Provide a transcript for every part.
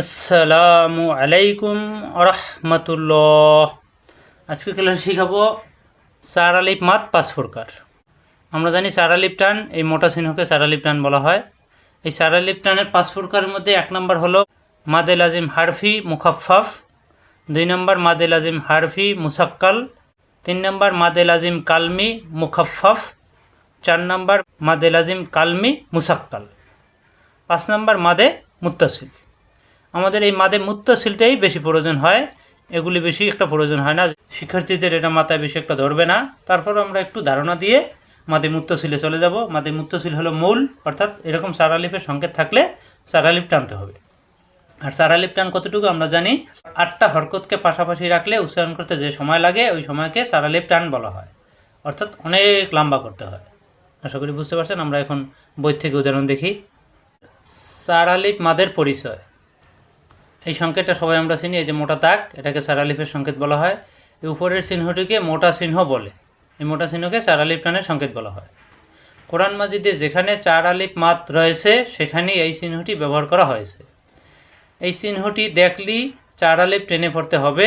আসসালামু আলাইকুম রহমতুল্লাহ আজকে ক্লাসে শিখাবো? চার আলিপ মাত, পাঁচ প্রকার আমরা জানি চার আলিপ টান, এই মোটা চিহ্নকে চার আলিপ টান বলা হয়। এই চার আলিপ টানের পাঁচ প্রকারের মধ্যে এক নম্বর হলো মাদেল আজিম হারফি মুখাফাফ দুই নম্বর মাদেল আজিম হারফি মুসাক্কাল, তিন নম্বর মাদেল আজিম কালমি মুখাফাফ চার নম্বর মাদেল আজিম কালমি মুসাক্কাল, পাঁচ নম্বর মাদে মুত্তাসিল। আমাদের এই মাদে মুত্তাসিলটাই বেশি প্রয়োজন হয়। এগুলি বেশি একটা প্রয়োজন হয় না। শিক্ষার্থীদের এটা মাথায় বেশি একটা ধরবে না। তারপর আমরা একটু ধারণা দিয়ে মাদে মুত্তাসিলে চলে যাব। মাদে মুত্তাসিল হলো মূল, অর্থাৎ এরকম সারালিপের সংকেত থাকলে সারালিপ টানতে হবে। আর সারালিপ টান কতটুকু আমরা জানি? আটটা হরকতকে পাশাপাশি রাখলে উচ্চারণ করতে যে সময় লাগে, ওই সময়কে সারালিপ টান বলা হয়। অর্থাৎ অনেক লম্বা করতে হয়। আশা করি বুঝতে পারছেন, আমরা এখন বই থেকে উদাহরণ দেখি। সারালিপ মাদের পরিচয়। এই সংকেতটা সবাই আমরা চিনি, এই যে মোটা তাক, এটাকে সারালিপের সংকেত বলা হয়। এই উপরের চিহ্নটিকে মোটা চিহ্ন বলে। এই মোটা চিহ্নকে চার আলিপ টানের সংকেত বলা হয়। কোরআন মাজিদে যেখানে চার আলিপ মাত রয়েছে, সেখানেই এই চিহ্নটি ব্যবহার করা হয়েছে। এই চিহ্নটি দেখলি চার আলিপ টেনে পড়তে হবে।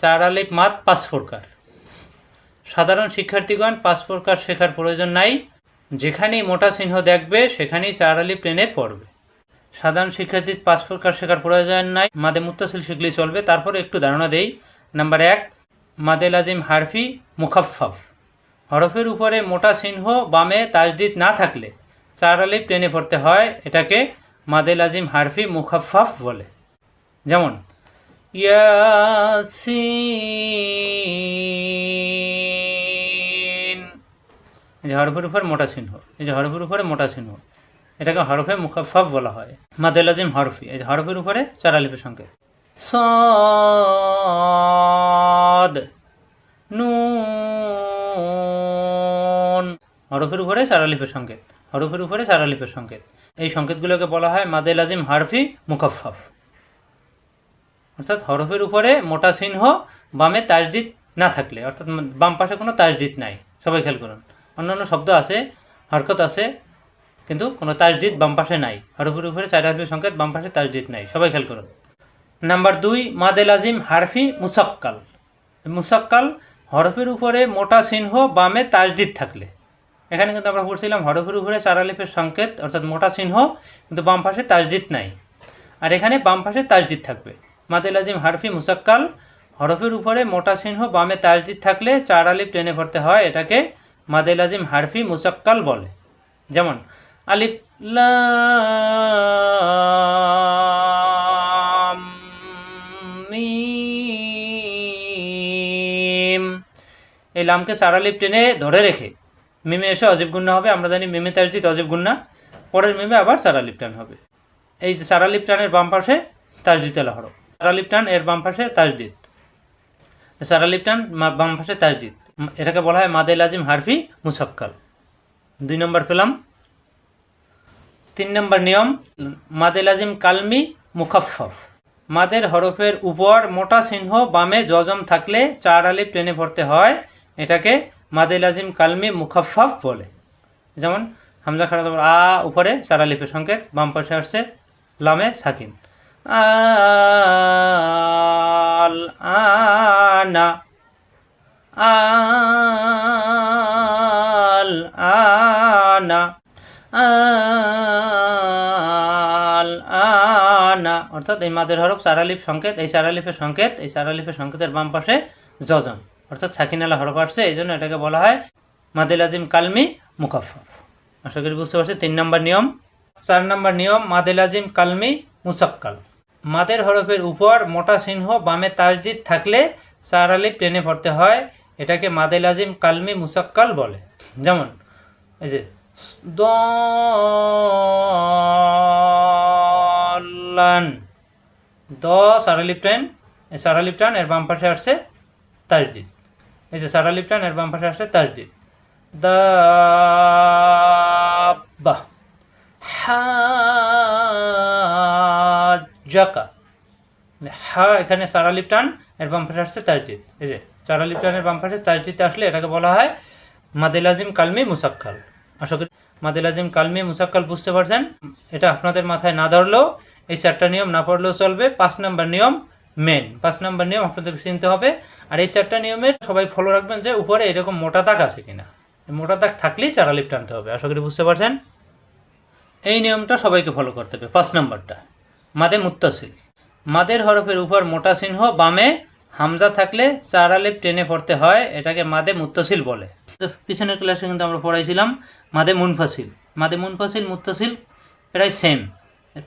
চার আলিপ মাত পাঁচ প্রকার। সাধারণ শিক্ষার্থীগণ, পাঁচ প্রকার শেখার প্রয়োজন নাই। যেখানেই মোটা চিহ্ন দেখবে, সেখানেই চার আলিপ টেনে পড়বে। সাধারণ শিক্ষার্থীর পাঁচ প্রকার শেখার প্রয়োজন নাই। মাদে মুত্তাসিল শিখলেই চলবে। তারপরে একটু ধারণা দেই। নাম্বার এক, মাদে লাজিম হারফি মুখাফাফ হরফের উপরে মোটা চিহ্ন বামে তাজদিদ না থাকলে চার আলিপ টেনে পড়তে হয়। এটাকে মাদে লাজিম হারফি মুখাফাফ বলে। যেমন, ইয়াসিন। এই যে হরফের উপর মোটা চিহ্ন। এই যে হরফের উপরে মোটা চিহ্ন। এটাকে হরফে মুখাফাফ বলা হয়। মাদে লাজিম হরফি, এই হরফের উপরে চার আলিপের সংকেত। সদ, নুন, হরফের উপরে চার আলিপের সংকেত। হরফের উপরে চার আলিপের সংকেত। এই সংকেতগুলোকে বলা হয় মাদে লাজিম হারফি মুখাফাফ অর্থাৎ হরফের উপরে মোটা চিহ্ন, বামে তাজদিদ না থাকলে, অর্থাৎ বাম পাশে কোনো তাজদিদ নাই। সবাই খেয়াল করুন। অন্যান্য শব্দ আছে, হরকত আছে কিন্তু কোনো তাজদিদ বাম পাশে নাই। হরফের উপরে চার হারফি সংকেত বাম পাশে তাজদিদ নাই। সবাই খেয়াল করুন। নাম্বার দুই মাদে লাজিম হারফি মুসাক্কাল। মুসাক্কাল হরফের উপরে মোটা চিহ্ন বামে তাজদিদ থাকলে। এখানে কিন্তু আমরা পড়ছিলাম হরফের উপরে চার আলিফের সংকেত, অর্থাৎ মোটা চিহ্ন, কিন্তু বাম পাশে তাজদিদ নাই। আর এখানে বাম পাশে তাজদিদ থাকবে। মাদে লাজিম হারফি মুসাক্কাল হরফের উপরে মোটা চিহ্ন বামে তাজদিদ থাকলে চার আলিফ টেনে ভরতে হয়, এটাকে মাদে লাজিম হারফি মুসাক্কাল বলে। যেমন আলিফ এই লামকে সারালিপ টেনে ধরে রেখে মিমে এসে অজীব গুন্না হবে, আমরা জানি মিমে তারজিত অজীব গুন্না। পরের মিমে আবার সারালিপ টান হবে। এই যে সারালিপ টানের বাম পাশে তাজদিত এলা হরফ সারালিপ টান এর বাম পাশে তাজদিদ সারালিপ টান বাম পাশে তাজদিদ এটাকে বলা হয় মাদে লাজিম হারফি মুসাক্কাল। দুই নম্বর পেলাম তিন নম্বর নিয়ম, মাদে লাজিম কালমি মুখাফফ মাদের হরফের উপর মোটা চিহ্ন বামে জজম থাকলে চার আলিফ টেনে ভরতে হয়, এটাকে মাদে লাজিম কালমি মুখাফফ বলে। যেমন হামজা খারাপ আ উপরে চার আলিফের সংকেত, বাম পাশে আসছে লামে সাকিন। আল আনা আল অর্থাৎ এই মাদের হরফ চারালিফ সংকেত, এই চারালিফের সংকেত, এই চারালিফের সংকেতের বাম পাশে যজন, অর্থাৎ সাকিনালা হরফ আসছে, এই জন্য এটাকে বলা হয় মাদিল আজিম কালমি মুকাফফ আশা করি বুঝতে পারছি তিন নম্বর নিয়ম। চার নম্বর নিয়ম, মাদিল আজিম কালমি মুসাক্কাল। মাদের হরফের উপর মোটা চিহ্ন বামে তাজদিদ থাকলে চার আলিফ টেনে পড়তে হয়, এটাকে মাদেল আজিম কালমি মুসাক্কাল বলে। যেমন, এই যে দলান দ সারালিপটান এই সারালিপটান এর বাম পাশে আসছে তাজদিদ এই যে সারালিপটান এর বাম পাশে আসছে তাজদিদ দাব্বা হাজাকা হা এখানে সারালিপ টান এর বাম পাশে আসছে তাজদিদ এই যে চারালিপ টানের বাম পাশে তাজদিদ আসলে এটাকে বলা হয় মাদিল আজিম কালমি মুসাক্কাল। আশা করি মাদিল আজিম কালমি মুসাক্কাল বুঝতে পারছেন। এটা আপনাদের মাথায় না ধরলেও এই চারটা নিয়ম না পড়লেও চলবে। পাঁচ নাম্বার নিয়ম মেন পাঁচ নাম্বার নিয়ম আপনাদেরকে চিনতে হবে। আর এই চারটা নিয়মের সবাই ফলো রাখবেন যে উপরে এরকম মোটা দাগ আছে কিনা। মোটা দাগ থাকলেই চারা লিপ টানতে হবে। আশা করি বুঝতে পারছেন? এই নিয়মটা সবাইকে ফলো করতে হবে। পাঁচ নাম্বারটা। মাদে মুত্তাসিল। মাদের হরফের উপর মোটা চিহ্ন, বামে হামজা থাকলে চার আলিফ টেনে পড়তে হয়। এটাকে মাদে মুত্তাসিল বলে। পিছনের ক্লাসে কিন্তু আমরা পড়াইছিলাম মাদে মুনফাসিল। মাদে মুনফাসিল, মুত্তাসিল এটাই সেম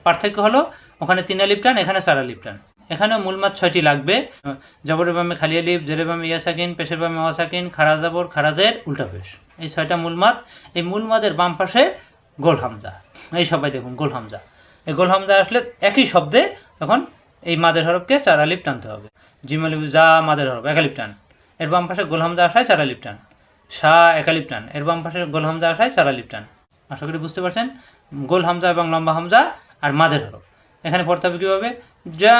পার্থক্য হলো, ওখানে তিন আলিফ টান এখানে চার আলিফ টান এখানেও মূল মাছ ছয়টি লাগবে। জবরের বামে খালি আলিফ জেরের বামে ইয়াসাকিন, পেশের বামে ওয়াসাকিন, খারা জাবর খারাজের উল্টা পেশ। এই ছয়টা মূল মাত এই মূল মাদের বাম পাশে গোল হামজা। এই সবাই দেখুন, গোল হামজা। এই গোল হামজা আসলে একই শব্দে তখন এই মাদের হরফকে চার আলিফ টানতে হবে। জিম আলিফ যা মাদের হরফ একালিপ টান। এর বাম পাশে গোল হামজা আসায় চার আলিফ টান। শাহ একালিপ টান। এর বাম পাশে গোল হামজা আসায় চার আলিফ টান। আশা করি বুঝতে পারছেন? গোল হামজা এবং লম্বা হামজা আর মাদের হরফ এখানে পড়তে হবে কীভাবে? যা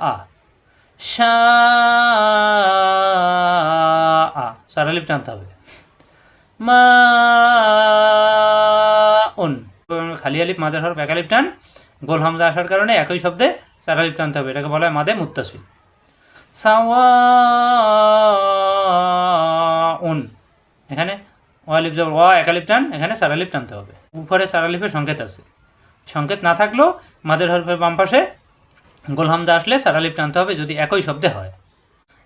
আ। শা আ। চার টানতে হবে। মা খালি আলিপ মাদের হরফ, এক আলিফ টান গোল হামজা আসার কারণে একই শব্দে চার আলিফ টানতে হবে। এটাকে বলা হয় মাদে মুত্তাসিল। সাওয়া উন। এখানে ও আলিফ যাব ওয়া এক আলিফ টান এখানে আলিফ টানতে হবে। উপরে চার আলিফের সংকেত আছে। সংকেত না থাকলেও মাদের হরফের বাম পাশে গোল হামজা আসলে চার আলিফ টানতে হবে যদি একই শব্দে হয়।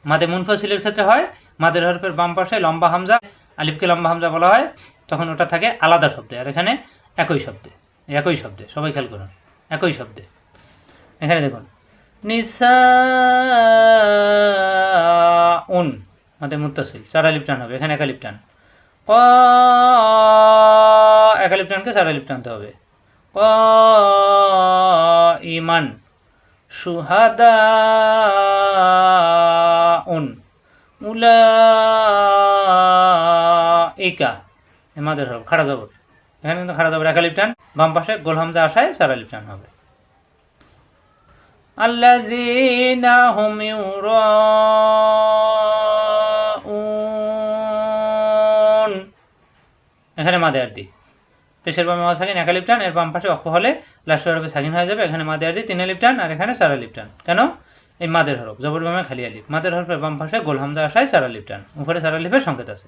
মাদে মুনফাসিলের ক্ষেত্রে হয়, মাদের হরফের বাম পাশে লম্বা হামজা, আলিফকে লম্বা হামজা বলা হয়, তখন ওটা থাকে আলাদা শব্দে, আর এখানে একই শব্দে একই শব্দে, সবাই খেয়াল করুন, একই শব্দে। এখানে দেখুন নিসা উন মাদের মুত্তাসিল চার আলিফ টান হবে, এখানে এক টান। এক আলিফ টানকে আলিফ টানতে হবে। ক ইমান সুহাদা উন উলা ইকা মাদের হরফ খাড়া জবর। এখানে কিন্তু খাড়া জবর একালিপ টান বাম পাশে গোল আসায় চার আলিফ টান হবে হুম ইউরাউন। এখানে মাদে আরদি পেশের বামে ওয়া সাকিন একালিপ টান এর বাম পাশে অক্ষ হলে লাস্ট হরফে সাকিন হয়ে যাবে। এখানে মাদে আরদি তিন আলিপ টান আর এখানে সারা আলিপ টান কেন? এই মাদের হরফ, জবর বামে খালি আলিফ। মাদের হরফের বাম পাশে গোল হামজা আসায় চার আলিফ টান উপরে চার আলিফের সংকেত আছে।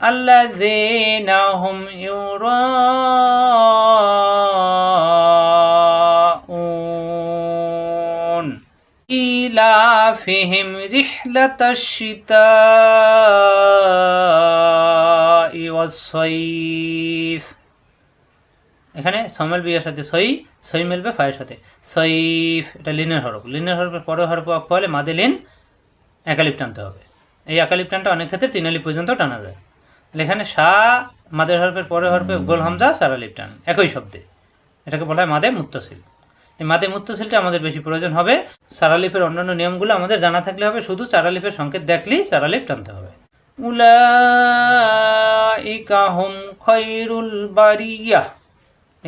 আল্লাযীনা হুম ইউরাউন ইলাফিহিম রিহলাতাশ শিতাই ওয়াস-সাইফ। এখানে সমেল বিয়ের সাথে সই সই মিলবে ফায়ের সাথে। সইফ এটা লিনের হরফ। লিনের হরফের পরে হরফ অক্ষ হলে মাদে লিন একালিপ টানতে হবে। এই একালিপ টানটা অনেক ক্ষেত্রে তিন আলিপ পর্যন্ত টানা যায়। এখানে সা মাদের হরফের পরে হরফে গোল হামজা, চার আলিপ টান। একই শব্দে। এটাকে বলা হয় মাদে মুত্তসিল। এই মাদে মুত্তসিলটা আমাদের বেশি প্রয়োজন হবে। সারালিফের অন্যান্য নিয়মগুলো আমাদের জানা থাকলে হবে। শুধু চারালিফের সংকেত দেখলেই চারালিফ টানতে হবে। উলাইকা হুম খৈরুল বারিয়া।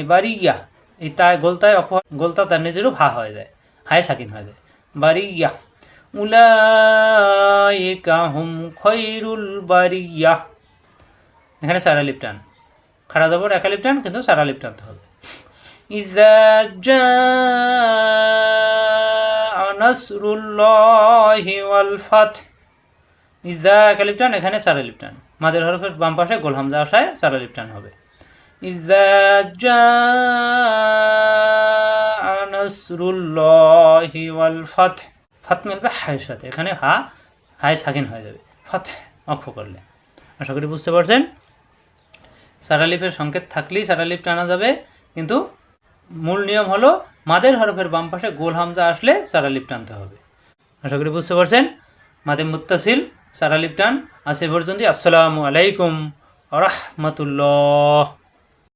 এই বারিয়া এই তাই গোলতায় অক্ষ গোলতা তার নিজেরও ভা হয়ে যায়, হায় সাকিন হয়ে যায়। বারিয়া উলাইকা হুম খৈরুল বারিয়া এখানে সারা লিপটান। খাড়া জবর একা লিপটান, কিন্তু সারা লিপটান তো হবে। ইজা একা লিপটান, এখানে সারা লিপটান। মাদের হরফের বাম পাশে গোল আসায় সারা লিপটান হবে। ইজা জাআ নাসরুল্লাহি ওয়াল ফাত ফাত মিলবে হায়ের সাথে এখানে হা, হায় সাকিন হয়ে যাবে। ফাত অক্ষ করলে। আশা করি বুঝতে পারছেন? সারালিফের সংকেত থাকলেই সারালিফ টানা যাবে, কিন্তু মূল নিয়ম হলো মাদের হরফের বাম পাশে গোল হামজা আসলে সারালিফ টানতে হবে। আশা করি বুঝতে পারছেন? মাদের মুত্তাসিল সারালিফ টান। আছে পর্যন্ত আসসালামু আলাইকুম রহমতুল্লাহ।